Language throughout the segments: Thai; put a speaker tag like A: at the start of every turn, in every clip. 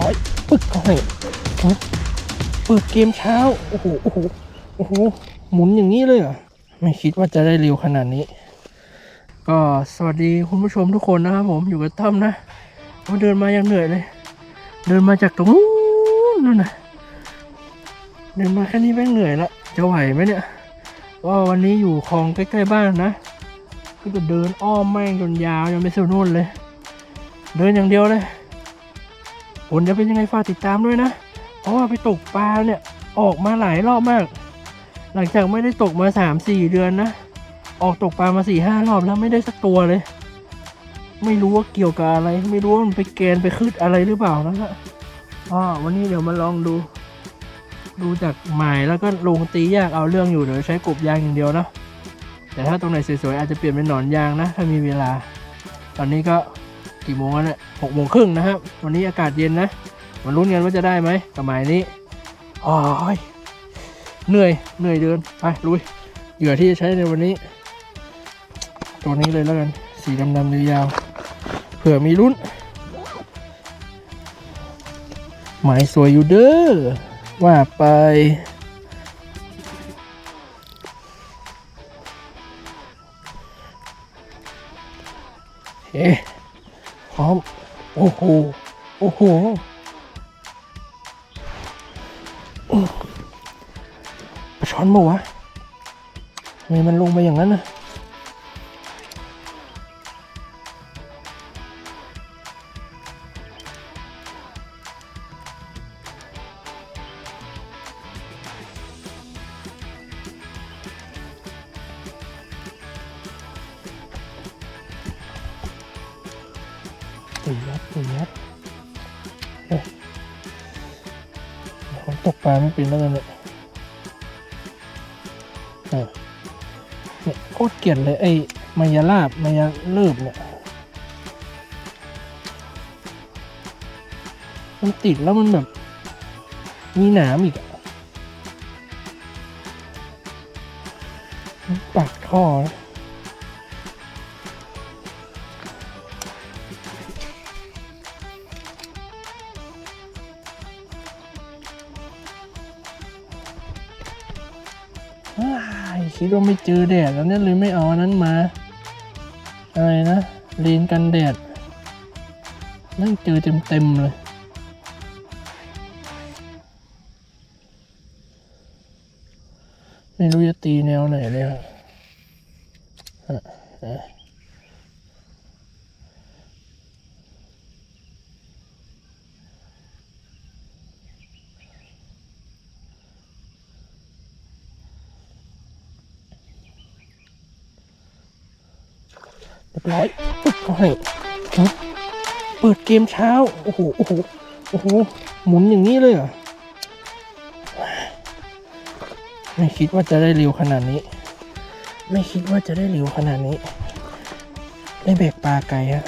A: ร้อยปึ๊กเขาให้ฮะเปิดเกมเช้า โอ้โห โอ้โห โอ้โห หมุนอย่างนี้เลยเหรอ ไม่คิดว่าจะได้เร็วขนาดนี้ ก็สวัสดีคุณผู้ชมทุกคนนะครับผมอยู่กับต้อมนะมาเดินมายังเหนื่อยเลย เดินมาจากตรงนู้นนู่นนะเดินมาแค่นี้แม่งเหนื่อยละ จะไหวไหมเนี่ย ก็วันนี้อยู่คลองใกล้ๆบ้านนะ ก็จะเดินอ้อมแม่งจนยาวยังไม่สุดนู่นเลย เดินอย่างเดียวเลย ลจะเป็นยังไงฝากติดตามด้วยนะ เพราะว่าไปตกปลาเนี่ยออกมาหลายรอบมาก หลังจากไม่ได้ตกมาสามสี่เดือนนะ ออกตกปลามาสี่ห้ารอบแล้วไม่ได้สักตัวเลย ไม่รู้ว่าเกี่ยวกับอะไร ไม่รู้ว่ามันไปแกนไปคืดอะไรหรือเปล่านะฮะอ๋อวันนี้เดี๋ยวมาลองดู ดูจากหมายแล้วก็ลงตียากเอาเรื่องอยู่เดี๋ยวใช้กบยางอย่างเดียวเนาะแต่ถ้าตรงไหนสวยๆอาจจะเปลี่ยนเป็นหนอนยางนะ ถ้ามีเวลา ตอนนี้ก็ กี่โมงแล้วเนี่ยหกโมงครึ่งนะครับ วันนี้อากาศเย็นนะมาลุ้นกันว่าจะได้ไหมกับหมายนี้โอ้ยเหนื่อยเหนื่อยเดินไปลุยเหยื่อที่จะใช้ในวันนี้ ตัวนี้เลยแล้วกัน สีดำๆยาวๆเผื่อมีรุ่น หมายสวยอยู่เด้อว่าไปเอ๊ พร้อม โอ้โห โอ้โห ประช้อนมาวะทำไมมันลงไปอย่างนั้นนะ ตียัดตียัดเฮ้ยผมตกปลาไม่เป็นแล้วกันเนี่ยเนี่ยโคตรเกลียดเลยไอ้มายาลาบมายาเลิบเนี่ยมันติดแล้วมันแบบ มีหนามอีกอะมันปากท่อนะ คิดว่าไม่เจอแดดแล้วเนี่ยเลยไม่เอาอันนั้นมา อะไรนะเลนกันแดดนั่งเจอเต็มเต็มเลย ไม่รู้จะตีแนวไหนเลยครับอะ บร้อยปึ๊บเขาให้เปิดเกมเช้า โอ้โห โอ้โห โอ้โห หมุนอย่างนี้เลยเหรอ ไม่คิดว่าจะได้เร็วขนาดนี้ ไม่คิดว่าจะได้เร็วขนาดนี้ ได้แบกปลาไกลฮะ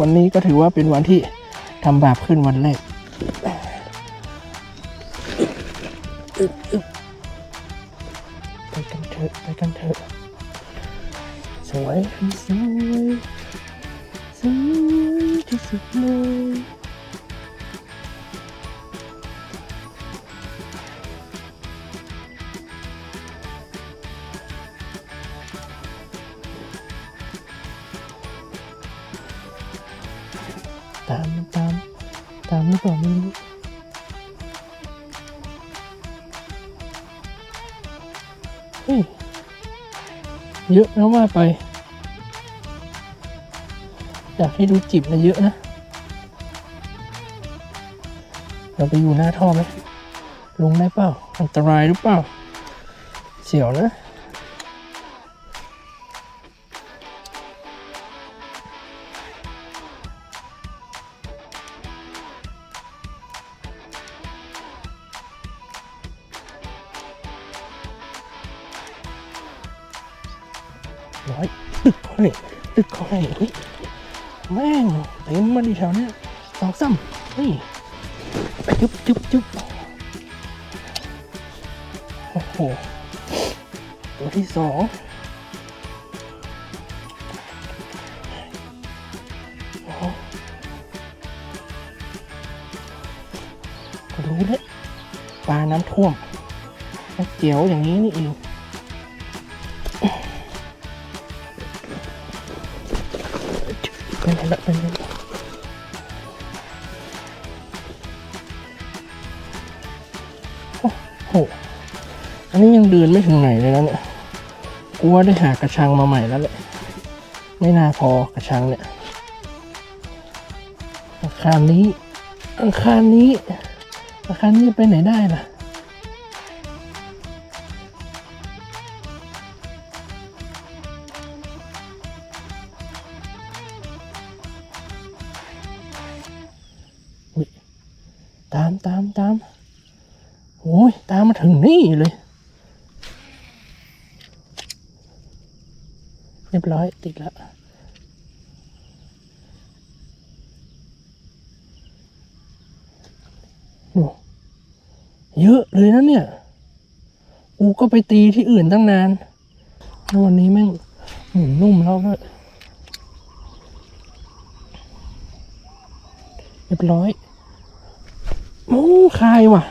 A: วันนี้ก็ถือว่าเป็นวันที่ทำบาปขึ้นวันแรกไปกันเถอะ ไปกันเถอะ สวยสวยสวยที่สุดเลยตามตามตามหรือเปล่าไม่รู้เฮ้ย เยอะนะว่าไป อยากให้ดูจิบนะเยอะนะเราไปอยู่หน้าท่อไหมลงได้เปล่า อันตรายหรือเปล่า เสียวนะ ตึกเขาให้ตึกเขาให้เฮ้ยแม่งเต็มมาดีแถวเนี้ยสองซ้ำเฮ้ยจุ๊บจุ๊บจุ๊บโอ้โหตัวที่สองรู้แล้วปลาน้ำท่วมเจียวอย่างนี้นี่เอง เป็นไงละเป็นไงละโอ้โห อันนี้ยังเดินไม่ถึงไหนเลยนะเนี่ย กูว่าได้หากระชังมาใหม่แล้วแหละ ไม่น่าพอกระชังเนี่ยอาคารนี้อาคารนี้อาคารนี้ไปไหนได้ล่ะ ถึงนี่เลย เรียบร้อยติดแล้วเยอะเลยนะเนี่ยกูก็ไปตีที่อื่นตั้งนาน แล้ววันนี้แม่งหมุนนุ่มแล้วด้วยเรียบร้อย โอ้คายว่ะ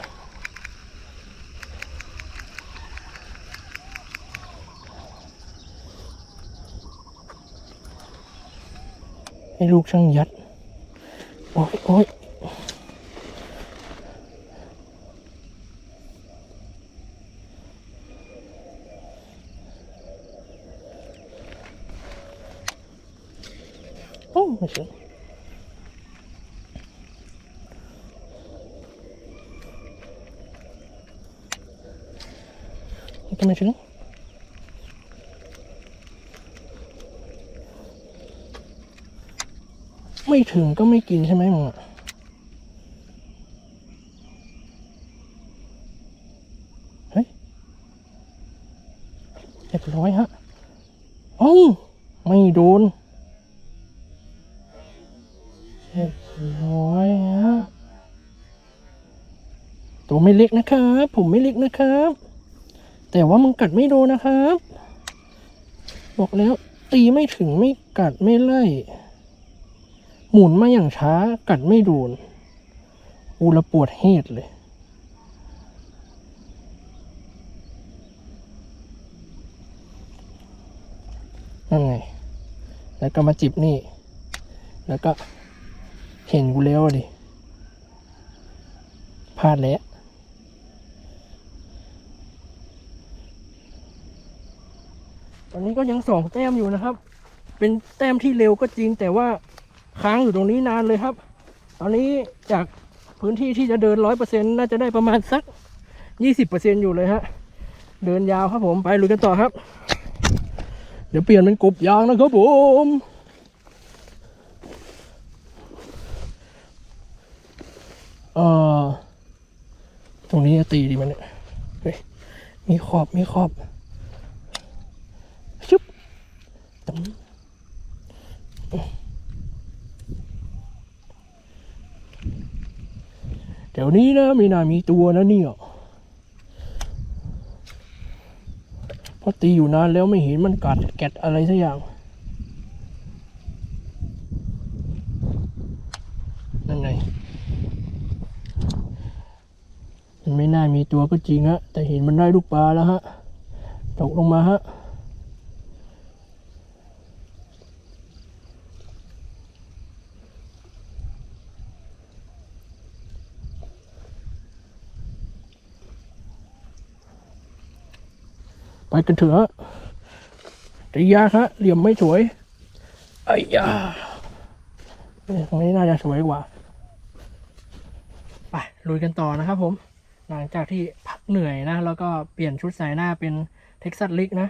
A: ให้ลูกช่างยัด โอ้ยโอ้ยโอ้ไม่ใช่ก็ไม่ถึง ไม่ถึงก็ไม่กินใช่ไหมมึงอะเฮ้ยเรียบร้อยฮะเอ้ไม่โดนเรียบร้อยฮะตัวไม่เล็กนะครับ ผมไม่เล็กนะครับ แต่ว่ามึงกัดไม่โดนนะครับ บอกแล้วตีไม่ถึงไม่กัดไม่ไล่ หมุนมาอย่างช้ากัดไม่โดนอูละปวดเฮดเลย นั่นไง แล้วก็มาจิบนี่ แล้วก็เห็นกูแล้วดิพลาดแล้วตอนนี้ก็ยังสองแต้มอยู่นะครับ เป็นแต้มที่เร็วก็จริงแต่ว่า ค้างอยู่ตรงนี้นานเลยครับ ตอนนี้จากพื้นที่ที่จะเดินร้อยเปอร์เซ็นต์น่าจะได้ประมาณสักยี่สิบเปอร์เซ็นต์อยู่เลยฮะ เดินยาวครับผมไปลุยกันต่อครับ เดี๋ยวเปลี่ยนเป็นกบยางนะครับผมเอ่อตรงนี้จะตีดีมันเนี่ยมีขอบมีขอบชุบตึ้ม เดี๋ย วนี้นะไม่น่ามีตัวนะเนี่ยเพราะตีอยู่นานแล้วไม่เห็นมันกัดแกดอะไรสักอย่างนั่นไงมันไม่น่ามีตัวก็จริงฮะ แต่เห็นมันได้ลูกปลาแล้วฮะ ตกลงมาฮะ ไปกันเถอะตียากฮะเหลี่ยมไม่สวยไอ้ยาตรงนี้น่าจะสวยกว่า ไปลุยกันต่อนะครับผม หลังจากที่พักเหนื่อยนะ แล้วก็เปลี่ยนชุดสายหน้าเป็นเท็กซัสลิกนะ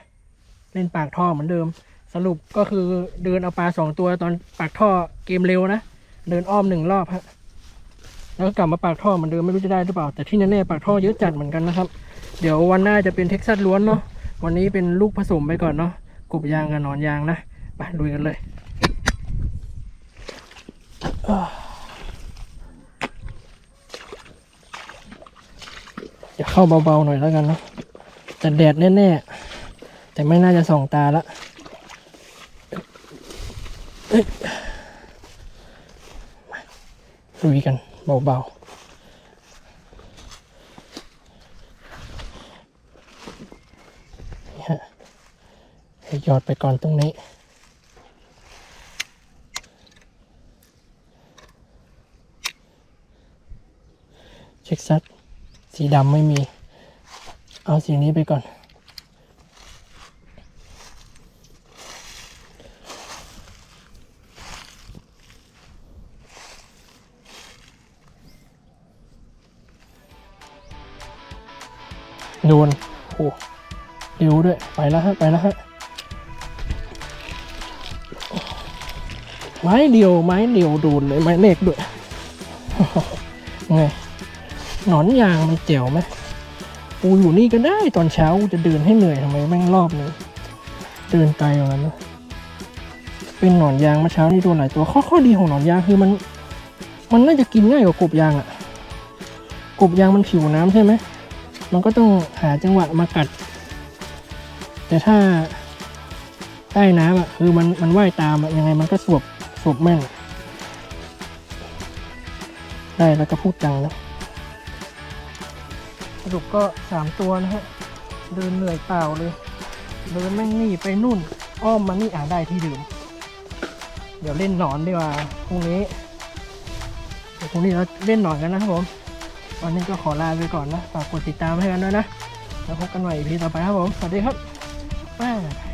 A: เล่นปากท่อเหมือนเดิม สรุปก็คือเดินเอาปลาสองตัวตอนปากท่อเกมเร็วนะ เดินอ้อมหนึ่งรอบฮะแล้วก็กลับมาปากท่อเหมือนเดิมไม่รู้จะได้หรือเปล่า แต่ที่แน่ๆปากท่อเยอะจัดเหมือนกันนะครับ เดี๋ยววันหน้าจะเป็นเท็กซัสล้วนเนาะ วันนี้เป็นลูกผสมไปก่อนเนาะกบยางกับหนอนยางนะไปลุยกันเลยจะเข้าเบาๆหน่อยแล้วกันเนาะแต่แดดแน่ๆ แต่ไม่น่าจะส่องตาละลุยกันเบาๆ หยอดไปก่อนตรงนี้เช็คซัดสีดำไม่มี เอาสีนี้ไปก่อนโดนโอ้เร็วด้วย ไปแล้วฮะ ไปแล้วฮะ ไม้เดียวไม้เดียวโดนเลยไม้เล็กด้วยไงหนอนยางมันเจ๋วไหมกูอยู่นี่ก็ได้ตอนเช้าจะเดินให้เหนื่อยทำไมแม่งรอบนึงเดินไกลอย่างนั้นนะเป็นหนอนยางเมื่อเช้านี่โดนหลายตัวข้อข้อดีของหนอนยางคือมัน มันน่าจะกินง่ายกว่ากบยางอะกบยางมันผิวน้ำใช่ไหมมันก็ต้องหาจังหวะมากัด แต่ถ้าใต้น้ำอะคือมันมันว่ายตามอะยังไงมันก็สวบ สบแม่นได้แล้วก็พูดจังนะสรุปก็สามตัวนะฮะ เดินเหนื่อยเปล่าเลย เดินแม่งนี่ไปนู่น อ้อมมานี่อ่าได้ที่ดื่มเดี๋ยวเล่นหนอนดีกว่าพรุ่งนี้เดี๋ยวพรุ่งนี้เราเล่นหนอนกันนะครับผม วันนี้ก็ขอลาไปก่อนนะ ฝากกดติดตามให้กันด้วยนะ แล้วพบกันใหม่ EP ต่อไปครับผม สวัสดีครับบ๊ายบาย